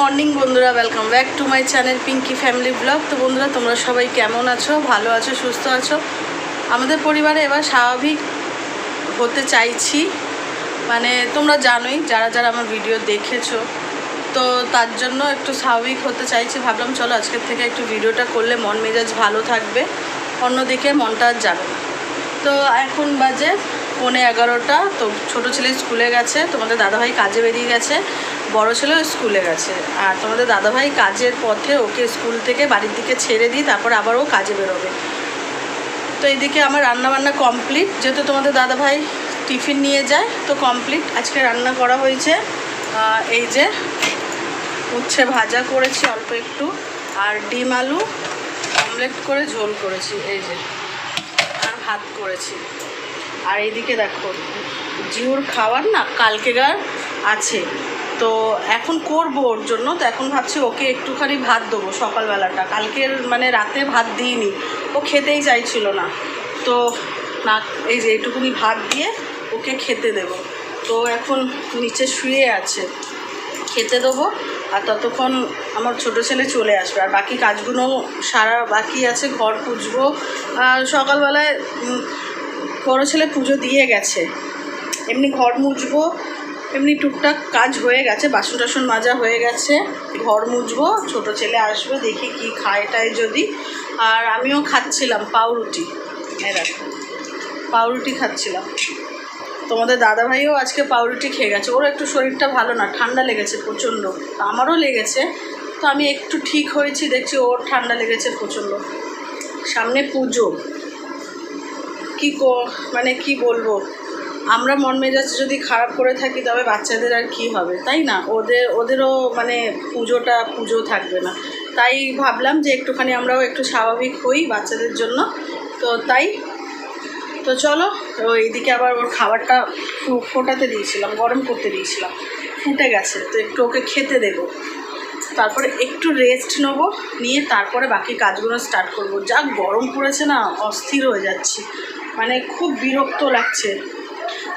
Morning বন্ধুরা welcome back to my channel Pinki family blog তো বন্ধুরা, তোমরা সবাই কেমন আছো? ভালো আছো, সুস্থ আছো? আমাদের পরিবারে এবার স্বাভাবিক হতে চাইছি। মানে তোমরা জানোই, যারা যারা আমার ভিডিও দেখেছ, তো তার জন্য একটু স্বাভাবিক হতে চাইছি। ভাবলাম, চলো আজকের থেকে একটু ভিডিওটা করলে মন মেজাজ ভালো থাকবে, অন্যদিকে মনটা আর যাবে তো এখন বাজে পৌনে এগারোটা, তো ছোটো ছেলে স্কুলে গেছে, তোমাদের দাদাভাই কাজে বেরিয়ে গেছে। বড় ছেলেও স্কুলে গেছে। আর তোমাদের দাদাভাই কাজের পথে ওকে স্কুল থেকে বাড়ির দিকে ছেড়ে দিই তারপর আবার ও কাজে বেরোবে। তো এইদিকে আমার রান্নাবান্না কমপ্লিট। যেহেতু তোমাদের দাদাভাই টিফিন নিয়ে যায়, তো কমপ্লিট। আজকে রান্না করা হয়েছে এই যে উচ্ছে ভাজা করেছি অল্প একটু। আর ডিম আলু অমলেট করে ঝোল করেছি, এই যে। আর ভাত করেছি। আর এইদিকে দেখো জিউর খাওয়ার না কালকেগার আছে। তো এখন করব ওর জন্য, তো এখন ভাবছি ওকে একটুখানি ভাত দেবো সকালবেলাটা। কালকের মানে রাতে ভাত দিইনি, ও খেতেই চাইছিল না। তো না, এই যে এইটুকুনি ভাত দিয়ে ওকে খেতে দেবো। তো এখন নিচে শুয়ে আছে, খেতে দেবো, আর ততক্ষণ আমার ছোট ছেলে চলে আসবে। আর বাকি কাজগুলো সারা বাকি আছে, ঘর পুজবো। আর সকালবেলায় বড়ো ছেলে পুজো দিয়ে গেছে। এমনি ঘর মুছবো এমনি টুকটাক কাজ হয়ে গেছে, বাসন টাসন মাজা হয়ে গেছে, ঘর মুছবো, ছোট ছেলে আসবে, দেখি কি খায় টায় যদি। আর আমিও খাচ্ছিলাম পাউরুটি দেখো, পাউরুটি খাচ্ছিলাম। তোমাদের দাদাভাইও আজকে পাউরুটি খেয়ে গেছে ওর একটু শরীরটা ভালো না, ঠান্ডা লেগেছে প্রচণ্ড আমারও লেগেছে, তো আমি একটু ঠিক হয়েছি, দেখছি ওর ঠান্ডা লেগেছে প্রচণ্ড। সামনে পুজো কো- মানে কি বলব? আমরা মন মেজাজ যদি খারাপ করে থাকি, তবে বাচ্চাদের আর কি হবে? তাই না? ওদের, ওদেরও মানে পুজোটা, পুজো থাকবে না। তাই ভাবলাম যে একটুখানি আমরাও একটু স্বাভাবিক হই বাচ্চাদের জন্য। তো তাই, তো চলো এইদিকে আবার ওর খাবারটা ফোটাতে দিয়েছিলাম, গরম করতে দিয়েছিলাম। ফুটে গেছে, তো একটু ওকে খেতে দেবো। তারপরে একটু রেস্ট নেব, নিয়ে তারপরে বাকি কাজগুলো স্টার্ট করব। যা গরম পড়েছে না, অস্থির হয়ে যাচ্ছি। মানে খুব বিরক্ত লাগছে।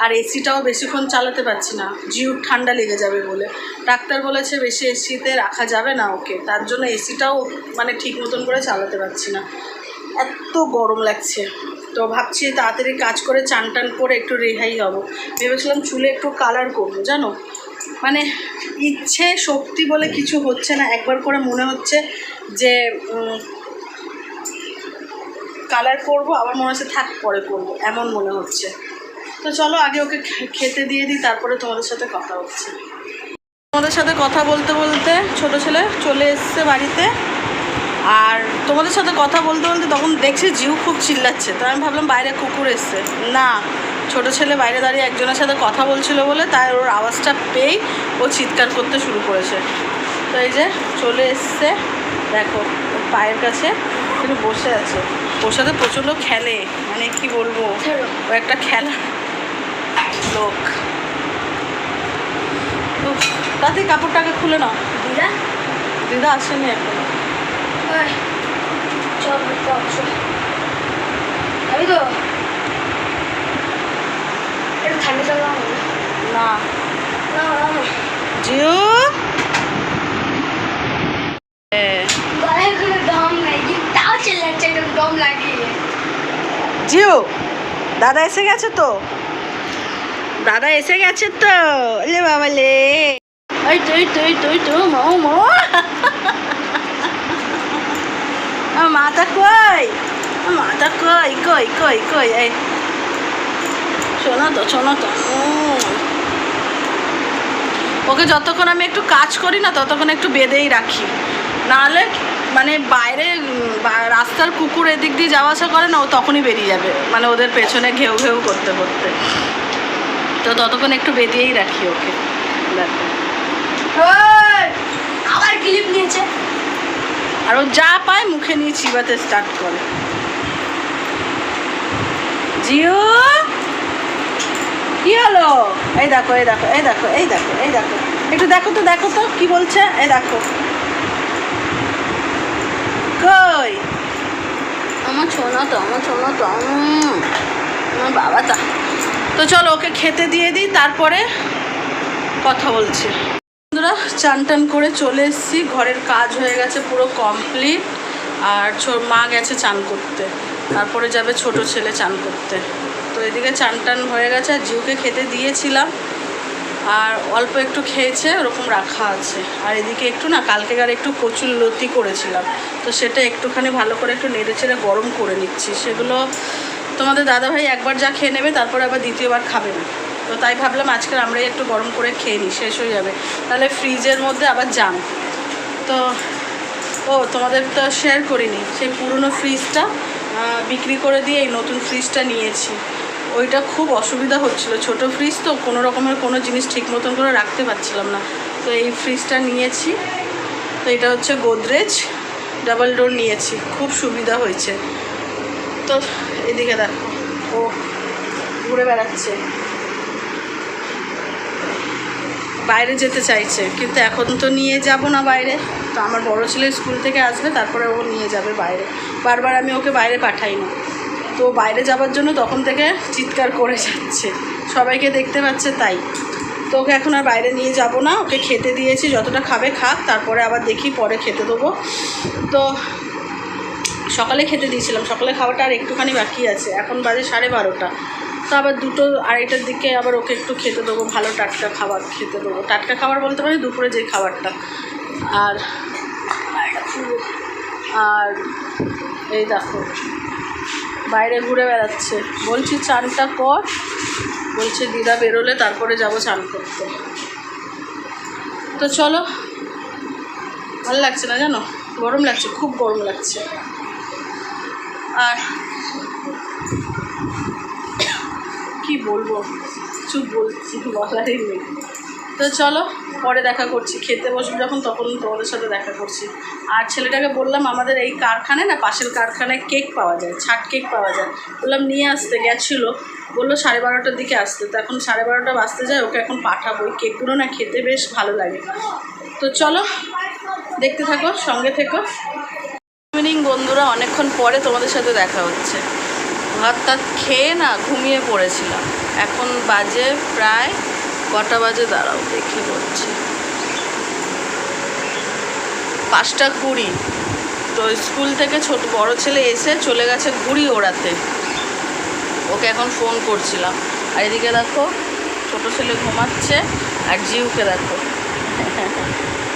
আর এসিটাও বেশিক্ষণ চালাতে পারছি না। জিউর ঠান্ডা লেগে যাবে বলে। ডাক্তার বলেছে বেশি এসিতে রাখা যাবে না ওকে। তার জন্য এসিটাও মানে ঠিক মতন করে চালাতে পারছি না। এত গরম লাগছে। তো ভাবছি তাড়াতাড়ি কাজ করে চান টান করে একটু রেহাই হব। ভেবেছিলাম চুলে একটু কালার করব, জানো? মানে ইচ্ছে, শক্তি বলে কিছু হচ্ছে না। একবার করে মনে হচ্ছে যে কালার করব, আবার মনে হচ্ছে থাক পরে করব। এমন মনে হচ্ছে। তো চলো আগে ওকে খেতে দিয়ে দিই তারপরে তোমাদের সাথে কথা হচ্ছে তোমাদের সাথে কথা বলতে বলতে ছোট ছেলে চলে এসছে বাড়িতে। আর তোমাদের সাথে কথা বলতে বলতে তখন দেখছি জিউ খুব চিল্লাচ্ছে। তো আমি ভাবলাম বাইরে কুকুর এসছে। না ছোট ছেলে বাইরে দাঁড়িয়ে একজনের সাথে কথা বলছিল বলে তাই ওর আওয়াজটা পেয়েই ও চিৎকার করতে শুরু করেছে। তো এই যে চলে এসছে দেখো ওর পায়ের কাছে কিন্তু বসে আছে। ওর সাথে প্রচণ্ড খেলে মানে কি বলব? ও একটা খেলা লোক। তাতে কাপড়টাকে খুলে নাও। দিদা? দিদা আসেনি এখনও। আমি তো? ঠান্ডা জল না। না না না জিও জিও দাদা এসে গেছে তো? দাদা এসে গেছে তো লে বাবা লে। ওই তুই মো আমার মাথা কই? মাথা কই কই কই কই, এই। শোনো তো শোনো তো। ওকে যতক্ষণ আমি একটু কাজ করি না, ততক্ষণ একটু বেঁধেই রাখি। নাহলে মানে বাইরে রাস্তার কুকুর এদিক দিয়ে যাওয়া আসা করে না, ও তখনই বেরিয়ে যাবে। মানে ওদের পেছনে ঘেউ ঘেউ করতে করতে। তো ততক্ষণ একটু বেঁধেই রাখি ওকে। দেখো আবার ক্লিপ নিয়েছে। আর ও যা পায় মুখে নিয়ে চিবাতে স্টার্ট করে। জিও কি হলো? এই দেখো এই দেখো এই দেখো এই দেখো এই দেখো। একটু দেখো তো দেখো তো কি বলছে? এই দেখো। কই? আমার ছোনা তো আমার ছোনা তো আমার বাবা তা। তো চলো ওকে খেতে দিয়ে দিই, তারপরে কথা বলছি। বন্ধুরা চান টান করে চলে এসেছি। ঘরের কাজ হয়ে গেছে পুরো কমপ্লিট আর মা গেছে চান করতে। তারপরে যাবে ছোট ছেলে চান করতে। তো এদিকে চান টান হয়ে গেছে, আর জিউকে খেতে দিয়েছিলাম। আর অল্প একটু খেয়েছে, ওরকম রাখা আছে। আর এদিকে একটু না, কালকে কালকেকার একটু কচুর লতি করেছিলাম। তো সেটা একটুখানি ভালো করে একটু নেড়ে চেড়ে গরম করে নিচ্ছি। সেগুলো তোমাদের দাদাভাই একবার যা খেয়ে নেবে, তারপরে আবার দ্বিতীয়বার খাবে না। তো তাই ভাবলাম আজকে আমরাই একটু গরম করে খেয়ে নিই, শেষ হয়ে যাবে। তাহলে ফ্রিজের মধ্যে আবার জাম। তো, ও, তোমাদের তো শেয়ার করিনি, সেই পুরনো ফ্রিজটা বিক্রি করে দিয়ে এই নতুন ফ্রিজটা নিয়েছি। ওইটা খুব অসুবিধা হচ্ছিল। ছোট ফ্রিজ তো কোনো রকমের কোনো জিনিস ঠিক মতন করে রাখতে পারছিলাম না। তো এই ফ্রিজটা নিয়েছি। তো এটা হচ্ছে গোদরেজ ডাবল ডোর নিয়েছি। খুব সুবিধা হয়েছে। তো এদিকে দেখো। ও ঘুরে বেড়াচ্ছে। বাইরে যেতে চাইছে, কিন্তু এখন তো নিয়ে যাব না বাইরে। তো আমার বড় ছেলে স্কুল থেকে আসবে, তারপরে ও নিয়ে যাবে বাইরে। বারবার আমি ওকে বাইরে পাঠাই না। তো বাইরে যাবার জন্য তখন থেকে চিৎকার করে যাচ্ছে। সবাইকে দেখতে পাচ্ছে তাই। তো ওকে এখন আর বাইরে নিয়ে যাব না। ওকে খেতে দিয়েছি, যতটা খাবে খাক, তারপরে আবার দেখি পরে খেতে দেবো। তো সকালে খেতে দিয়েছিলাম। সকালে খাওয়াটা আর একটুখানি বাকি আছে। এখন বাজে সাড়ে বারোটা। তো আবার দুটো আড়াইটার দিকে আবার ওকে একটু খেতে দেবো, ভালো টাটকা খাবার খেতে দেবো। টাটকা খাবার বলতে পারি দুপুরে যে খাবারটা। আর আর এই দেখো, বাইরে ঘুরে বেড়াচ্ছে। বলছি, চানটা কর। বলছে, দিদা বেরোলে তারপরে যাব চান করতে। তো চলো, ভালো লাগছে না জানো? গরম লাগছে, খুব গরম লাগছে। আর কি বলব? চুপ বলছি, বলারই নেই। তো চলো, পরে দেখা করছি। খেতে বসবো যখন, তখন তোমাদের সাথে দেখা করছি। আর ছেলেটাকে বললাম, আমাদের এই কারখানায় না, পাশের কারখানায় কেক পাওয়া যায়, ছাট কেক পাওয়া যায়। বললাম, নিয়ে আসতে। গেছিল। বলল, সাড়ে বারোটার দিকে আসতে। তো এখন সাড়ে বারোটা বাজতে যায়, ওকে এখন পাঠাবো। কেকগুলো না খেতে বেশ ভালো লাগে। তো চলো, দেখতে থাকো, সঙ্গে থেকো। ইভিনিং বন্ধুরা। অনেকক্ষণ পরে তোমাদের সাথে দেখা হচ্ছে। ভাত টাত খেয়ে না ঘুমিয়ে পড়েছিলাম। এখন বাজে প্রায় কটা বাজে? দাঁড়াও, দেখি বলছি। পাঁচটা কুড়ি। তো স্কুল থেকে ছোট, বড় ছেলে এসে চলে গেছে ঘুড়ি ওড়াতে। ওকে এখন ফোন করছিলাম। আর এদিকে দেখো, ছোট ছেলে ঘুমাচ্ছে, আর জিউকে দেখো।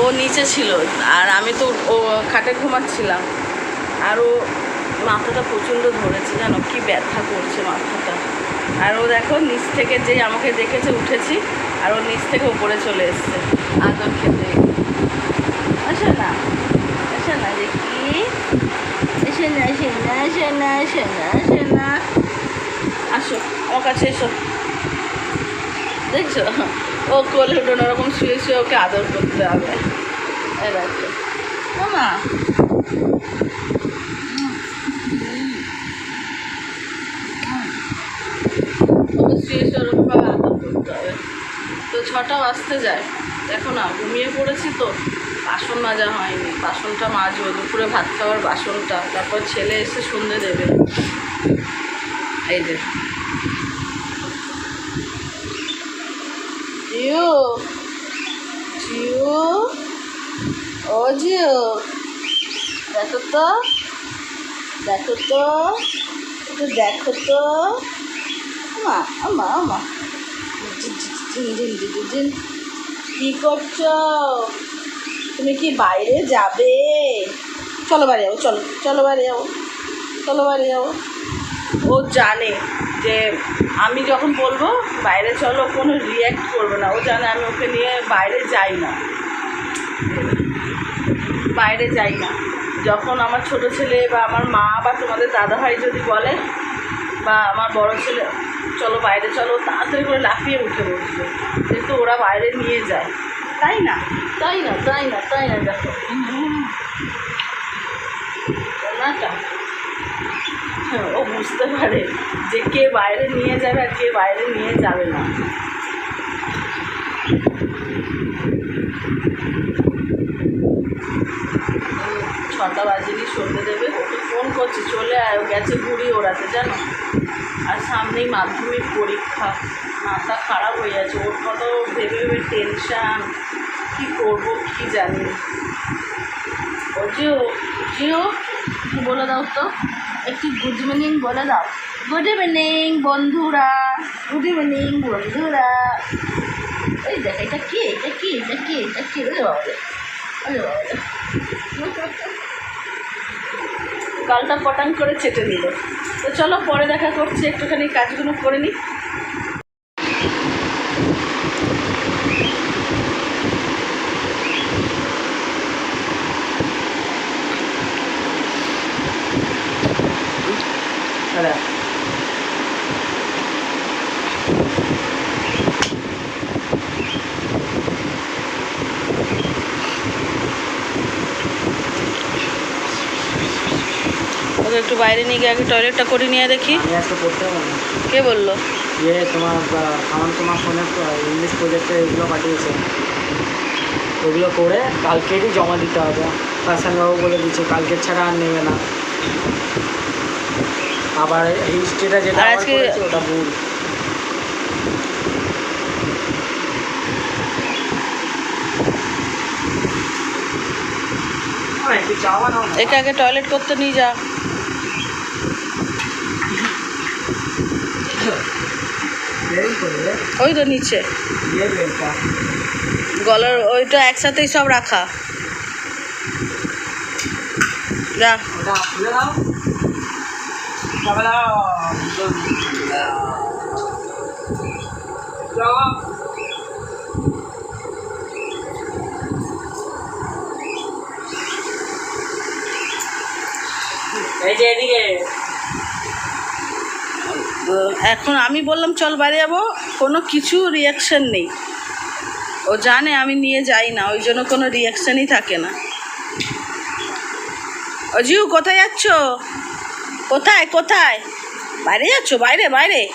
ও নিচে ছিল আর আমি তো ও খাটে ঘুমাচ্ছিলাম। আর ও মাথাটা প্রচণ্ড ধরেছে, জানো কি ব্যথা করছে মাথাটা। আর ও দেখো নিচ থেকে যেই আমাকে দেখেছে, উঠেছি, আর ও নিচ থেকে উপরে চলে এসছে, আদর খেতে। আসে না আসে না দেখি। এসে না এসে না এসে না এসে না এসে না। আসো, আমার কাছে এসো। দেখছ? ও কোলে উঠোনো ওরকম শুয়ে শুয়ে ওকে আদর করতে হবে। দেখো। না ওকে শুয়ে শুয়ে ওরকমভাবে আদর করতে হবে। তো ছটা বাজতে যায়। দেখো না ঘুমিয়ে পড়েছি তো। বাসন মাজা হয়নি। বাসনটা মাজবো দুপুরে ভাত খাওয়ার বাসনটা। তারপর ছেলে এসে সন্ধে দেবে। এই যে জিও জিও ও জিও দেখো তো দেখো তো একটু দেখো তো আমা আমা আমা। কি করছ তুমি কি বাইরে যাবে চলো বাড়ি যাব চলো চলো বাড়ি যাব চলো বাড়ি যাব ও জানে যে আমি যখন বলব বাইরে চলো কোনো রিয়্যাক্ট করবে না। ও জানে আমি ওকে নিয়ে বাইরে যাই না। বাইরে যাই না। যখন আমার ছোট ছেলে বা আমার মা বা তোমাদের দাদাভাই যদি বলে বা আমার বড় ছেলে চলো বাইরে চলো তাড়াতাড়ি করে লাফিয়ে উঠে বসবে। যেহেতু ওরা বাইরে নিয়ে যায়। তাই না? তাই না? তাই না? তাই না? দেখো। হ্যাঁ, ও বুঝতে পারে যে কে বাইরে নিয়ে যাবে আর কে বাইরে নিয়ে যাবে না। ছটা বাজেনি, সন্ধে দেবে। ওকে ফোন করছি, চলে আয়, ও গেছে ঘুড়ি ওড়াতে, জানো? আর সামনেই মাধ্যমিক পরীক্ষা। মাথা খারাপ হয়ে যাচ্ছে, ওর কত ভেবে ভেবে টেনশান কী করব, কী জানি। ও জিও জিও কি বলে দাও তো? একটু গুড ইভিনিং বলে দাও। গুড ইভিনিং বন্ধুরা। গুড ইভিনিং বন্ধুরা। এই দেখ, এটা কি? এটা কি? এটা কি? এটা কি? রে বাবা বাবা গালটা পটান করে চেটে নিল তো চলো পরে দেখা করছি, একটুখানি কাজগুলো করে নিই ওকে একটু বাইরে নিয়ে গিয়ে আগে টয়লেটটা করে নিয়ে দেখি। কে বলল? ইয়ে তোমার আমার তোমার ফোনে ইংলিশ প্রজেক্টে এগুলো পাঠিয়েছে। ওগুলো করে কালকেরই জমা দিতে হবে। হাসানবাবু বলে দিচ্ছে কালকের ছাড়া আর নেবে না। আবার হিস্ট্রিটা যেটা আজকে- ওটা ভুল। একে আগে টয়লেট করতে নিয়ে যা দেরি করবে ওই তো নিচে। গলার ওইটা একসাথেই সব রাখা। যা। এই যে এদিকে। এখন আমি বললাম, চল বাইরে যাব। কোনো কিছু রিয়াকশন নেই। ও জানে আমি নিয়ে যাই না, ওই জন্য কোনো রিয়াকশানই থাকে না। ও জিউ কোথায় যাচ্ছ? কোথায় কোথায়? বাইরে যাচ্ছ? বাইরে বাইরে।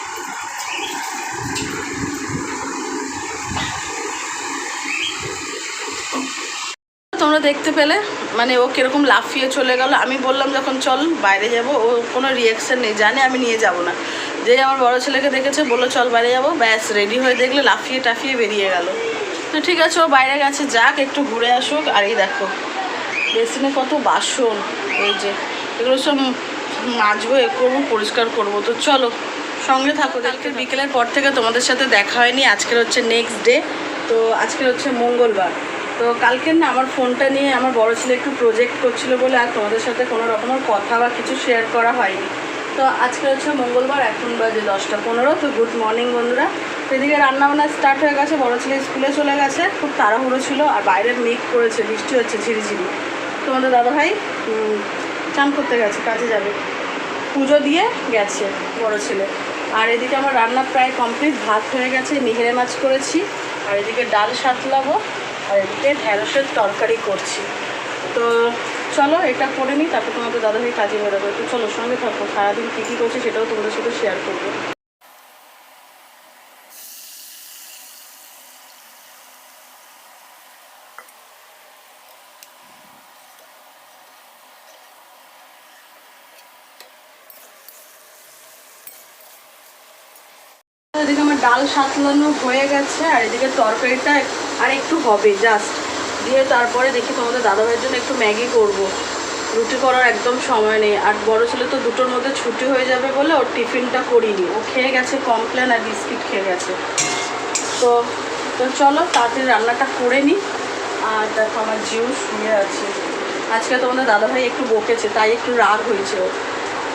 তোমরা দেখতে পেলে মানে ও কীরকম লাফিয়ে চলে গেল। আমি বললাম, যখন চল, বাইরে যাব। ও কোনো রিয়াকশন নেই, জানে আমি নিয়ে যাব না। যেই আমার বড় ছেলেকে দেখেছে বলল চল বাইরে যাব। ব্যাস রেডি হয়ে দেখলে লাফিয়ে টাফিয়ে বেরিয়ে গেল। তো ঠিক আছে ও বাইরে গেছে যাক একটু ঘুরে আসুক। আর এই দেখো বেসিনে কত বাসন এই যে এগুলো সব মাজবো এ করব পরিষ্কার করব। তো চলো সঙ্গে থাকো কালকে বিকেলের পর থেকে তোমাদের সাথে দেখা হয়নি আজকের হচ্ছে নেক্সট ডে তো আজকের হচ্ছে মঙ্গলবার। তো কালকে না আমার ফোনটা নিয়ে আমার বড় ছেলে একটু প্রজেক্ট করছিল বলে আর তোমাদের সাথে কোনো রকমের কথা বা কিছু শেয়ার করা হয়নি। তো আজকে হচ্ছে মঙ্গলবার, এখন বাজে দশটা পনেরো, তো গুড মর্নিং বন্ধুরা। এদিকে রান্নাবান্না স্টার্ট হয়ে গেছে, বড় ছেলে স্কুলে চলে গেছে, খুব তাড়াহুড়ো ছিল, আর বাইরে মেঘ করেছে, বৃষ্টি হচ্ছে, ঝিরিঝিরি। তোমাদের দাদাভাই চান করতে গেছে, কাজে যাবে। পুজো দিয়ে গেছে, বড় ছেলে। আর এদিকে আমার রান্না প্রায় কমপ্লিট ভাত হয়ে গেছে নিহেরে মাছ করেছি, আর এদিকে ডাল সাতলাবো, আর এদিকে ঢ্যাঁড়সের তরকারি করছি। তো চলো, এটা করে নিই, তারপর তোমাদের দাদাভাই কাজে বেরোবে। তো চলো, সঙ্গে থাকো, সারাদিন কী কী করছি সেটাও তোমাদের সাথে শেয়ার করব। এদিকে ডাল সাতলানো হয়ে গেছে, আর এদিকে তরকারিটা আর একটু হবে জাস্ট দিয়ে তারপরে দেখি তোমাদের দাদাভাইয়ের জন্য একটু ম্যাগি করব। রুটি করার একদম সময় নেই। আর বড় ছেলে তো দুটোর মধ্যে ছুটি হয়ে যাবে বলে ওর টিফিনটা করিনি। ও খেয়ে গেছে, কমপ্লেন আর বিস্কিট খেয়ে গেছে। তো তো চলো, তাড়াতাড়ি রান্নাটা করে নিই আর দেখো আমার জিউ শুয়ে আছে। আজকে তোমাদের দাদাভাই একটু বকেছে, তাই একটু রাগ হয়েছে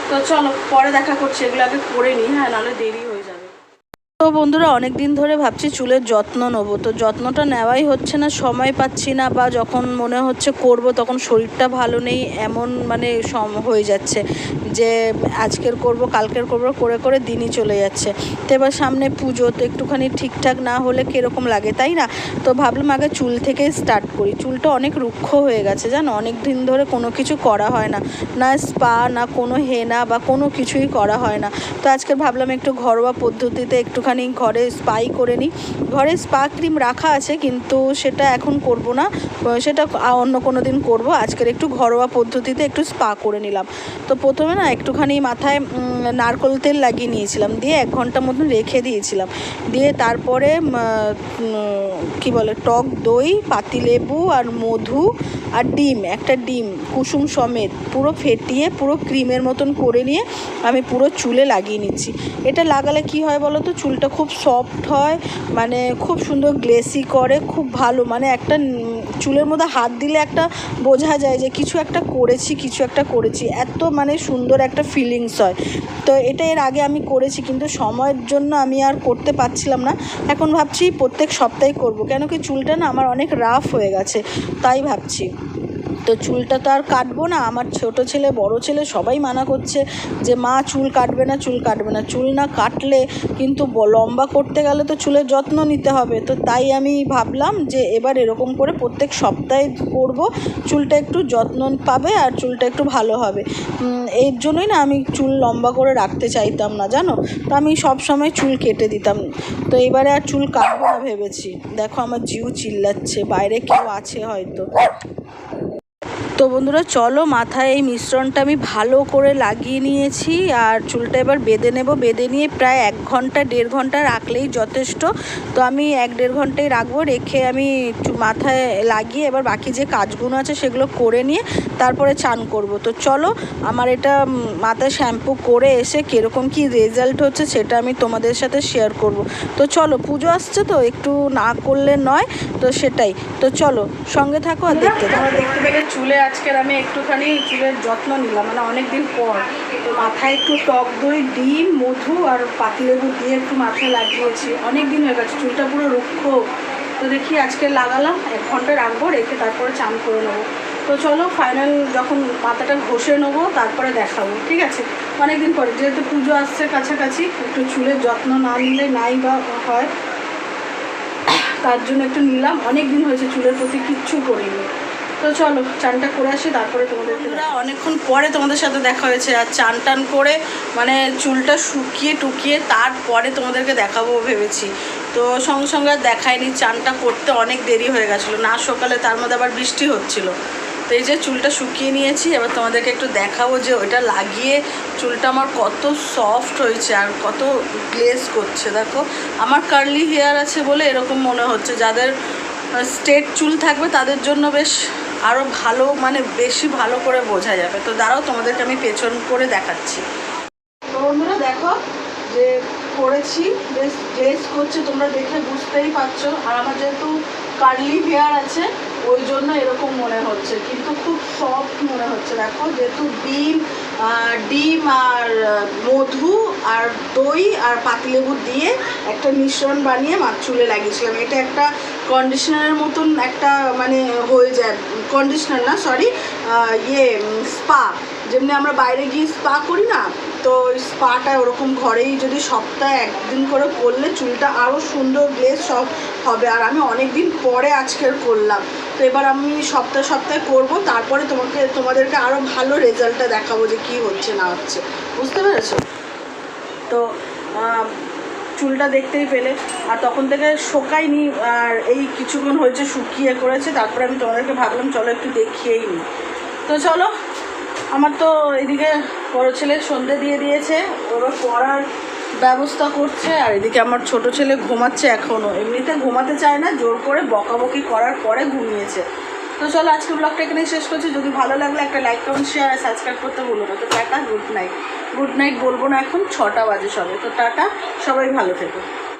তো চলো, পরে দেখা করছি, এগুলো আগে করে নিই হ্যাঁ নাহলে দেরি তো বন্ধুরা অনেক দিন ধরে ভাবছি চুলের যত্ন নেব। তো যত্নটা নেওয়াই হচ্ছে না, সময় পাচ্ছি না বা যখন মনে হচ্ছে করব তখন শরীরটা ভালো নেই, এমন মানে সম হয়ে যাচ্ছে যে আজকের করব, কালকের করব, করে করে দিনই চলে যাচ্ছে। তো এবার সামনে পুজো, তো একটুখানি ঠিকঠাক না হলে কীরকম লাগে, তাই না? তো ভাবলাম আগে চুল থেকে স্টার্ট করি। চুলটা অনেক রুক্ষ হয়ে গেছে, জানো? অনেক দিন ধরে কোনো কিছু করা হয় না। না স্পা না কোনো হেনা বা কোনো কিছুই করা হয় না। তো আজকে ভাবলাম একটু ঘরোয়া পদ্ধতিতে একটুখানি একটুখানি ঘরে স্পাই করে নিই ঘরে স্পা ক্রিম রাখা আছে, কিন্তু সেটা এখন করব না। সেটা অন্য কোনো দিন করব। আজকের একটু ঘরোয়া পদ্ধতিতে একটু স্পা করে নিলাম। তো প্রথমে না একটুখানি মাথায় নারকোল তেল লাগিয়ে নিয়েছিলাম, দিয়ে এক ঘণ্টা মতন রেখে দিয়েছিলাম। দিয়ে তারপরে কি বলে, টক দই পাতিলেবু আর মধু আর ডিম, একটা ডিম, কুসুম সমেত পুরো ফেটিয়ে, পুরো ক্রিমের মতন করে নিয়ে আমি পুরো চুলে লাগিয়ে নিচ্ছি। এটা লাগালে কি হয় বলো তো চুলটা খুব সফট হয় মানে খুব সুন্দর গ্লেসি করে, খুব ভালো। মানে একটা চুলের মধ্যে হাত দিলে একটা বোঝা যায় যে কিছু একটা করেছি, কিছু একটা করেছি। এত মানে সুন্দর একটা ফিলিংস হয়। তো এটা এর আগে আমি করেছি, কিন্তু সময়ের জন্য আমি আর করতে পারছিলাম না। এখন ভাবছি প্রত্যেক সপ্তাহে করব। কেন কি চুলটা না আমার অনেক রাফ হয়ে গেছে, তাই ভাবছি। তো চুলটা তো আর কাটবো না। আমার ছোট ছেলে, বড় ছেলে সবাই মানা করছে যে, মা, চুল কাটবে না, চুল কাটবে না। চুল না কাটলে কিন্তু লম্বা করতে গেলে তো চুলের যত্ন নিতে হবে। তো তাই আমি ভাবলাম যে, এবার এরকম করে প্রত্যেক সপ্তাহে করব। চুলটা একটু যত্ন পাবে আর চুলটা একটু ভালো হবে। এর জন্যই না আমি চুল লম্বা করে রাখতে চাইতাম না, জানো? তো আমি সব সময় চুল কেটে দিতাম। তো এবারে আর চুল কাটবো না ভেবেছি। দেখো আমার জিউ চিল্লাচ্ছে। বাইরে কেউ আছে হয়তো। তো বন্ধুরা, চলো মাথায় এই মিশ্রণটা আমি ভালো করে লাগিয়ে নিয়েছি আর চুলটা এবার বেঁধে নেব। বেঁধে নিয়ে প্রায় এক ঘণ্টা, দেড় ঘণ্টা রাখলেই যথেষ্ট। তো আমি এক দেড় ঘন্টাই রাখব, রেখে আমি মাথায় লাগিয়ে এবার বাকি যে কাজগুলো আছে সেগুলো করে নিয়ে তারপরে চান করব। তো চলো, আমার এটা মাথায় শ্যাম্পু করে এসে কীরকম কি রেজাল্ট হচ্ছে সেটা আমি তোমাদের সাথে শেয়ার করব। তো চলো, পুজো আসছে তো, একটু না করলে নয়, তো সেটাই। তো চলো, সঙ্গে থাকো আর দেখতে থাকো। দেখতে পেলে চুলে আজকের আমি একটুখানি চুলের যত্ন নিলাম মানে অনেক দিন পর। তো মাথায় একটু টক দই, ডিম, মধু আর পাতিলেবু দিয়ে একটু মাথায় লাগিয়েছি। অনেক দিন হয়ে গেছে, চুলটা পুরো রুক্ষ। তো দেখি আজকে লাগালাম, এক ঘণ্টা রাখব, রেখে তারপরে চান করে নেব। তো চলো ফাইনাল যখন মাথাটা ঘষে নেব, তারপরে দেখাবো, ঠিক আছে? অনেক দিন পরে, যেহেতু পুজো আসছে কাছাকাছি, একটু চুলের যত্ন না নিলে নাই বা হয়, তার জন্য একটু নিলাম। অনেক দিন হয়েছে চুলের প্রতি কিচ্ছু করিনি। তো চলো চানটা করে আসি তারপরে তোমাদের অনেকক্ষণ পরে তোমাদের সাথে দেখা হয়েছে আর চান টান করে মানে চুলটা শুকিয়ে টুকিয়ে তারপরে তোমাদেরকে দেখাবো ভেবেছি। তো সঙ্গে সঙ্গে আর দেখায়নি চানটা করতে অনেক দেরি হয়ে গেছিল। না সকালে তার মধ্যে আবার বৃষ্টি হচ্ছিল। তো এই যে চুলটা শুকিয়ে নিয়েছি এবার তোমাদেরকে একটু দেখাবো যে ওইটা লাগিয়ে চুলটা আমার কত সফট হয়েছে আর কত গ্লেজ করছে দেখো। আমার কার্লি হেয়ার আছে বলে এরকম মনে হচ্ছে। যাদের স্ট্রেট চুল থাকবে তাদের জন্য বেশ আরও ভালো মানে বেশি ভালো করে বোঝা যাবে। তো দাঁড়াও, তোমাদেরকে আমি পেছন করে দেখাচ্ছি। তো বন্ধুরা, দেখো যে করেছি, বেশ গ্লেজ করছে, তোমরা দেখে বুঝতেই পারছ। আর আমার যেহেতু কার্লি হেয়ার আছে, ওই জন্য এরকম মনে হচ্ছে। কিন্তু খুব সফট মনে হচ্ছে। দেখো, যেহেতু ডিম ডিম আর মধু আর দই আর পাতিলেবু দিয়ে একটা মিশ্রণ বানিয়ে মাছ চুলে লাগিয়েছিলাম। এটা একটা কন্ডিশনারের মতন একটা মানে হয়ে যায়। কন্ডিশনার না সরি ইয়ে স্পা যেমনি আমরা বাইরে গিয়ে স্পা করি না, তো স্পাটা ওরকম ঘরেই যদি সপ্তাহে একদিন করে করলে চুলটা আরও সুন্দর গ্লেজ সব হবে। আর আমি অনেক দিন পরে আজকের করলাম। তো এবার আমি সপ্তাহে সপ্তাহে করব, তারপরে তোমাকে, তোমাদেরকে আরও ভালো রেজাল্টটা দেখাবো যে কী হচ্ছে, না হচ্ছে। বুঝতে পেরেছ? তো চুলটা দেখতেই পেলে। আর তখন থেকে শোকায়নি, আর এই কিছুক্ষণ হয়েছে শুকিয়ে করেছে তারপরে আমি তোমাদেরকে ভাবলাম, চলো একটু দেখিয়েই নিই তো চলো, আমার তো এদিকে বড় ছেলে সন্ধে দিয়ে দিয়েছে, ওরা পড়ার ব্যবস্থা করছে, আর এদিকে আমার ছোট ছেলে ঘুমাচ্ছে এখনও এমনিতে ঘুমাতে চায় না, জোর করে বকাবকি করার পরে ঘুমিয়েছে। তো চলো আজকে ব্লগটা এখানেই শেষ করছি। যদি ভালো লাগলে একটা লাইক কমেন্ট শেয়ার আর সাবস্ক্রাইব করতে ভুলো না। তো টাটা গুড নাইট গুড নাইট বলব না এখন, ছটা বাজে সবে। তো টাটা, সবাই ভালো থেকো।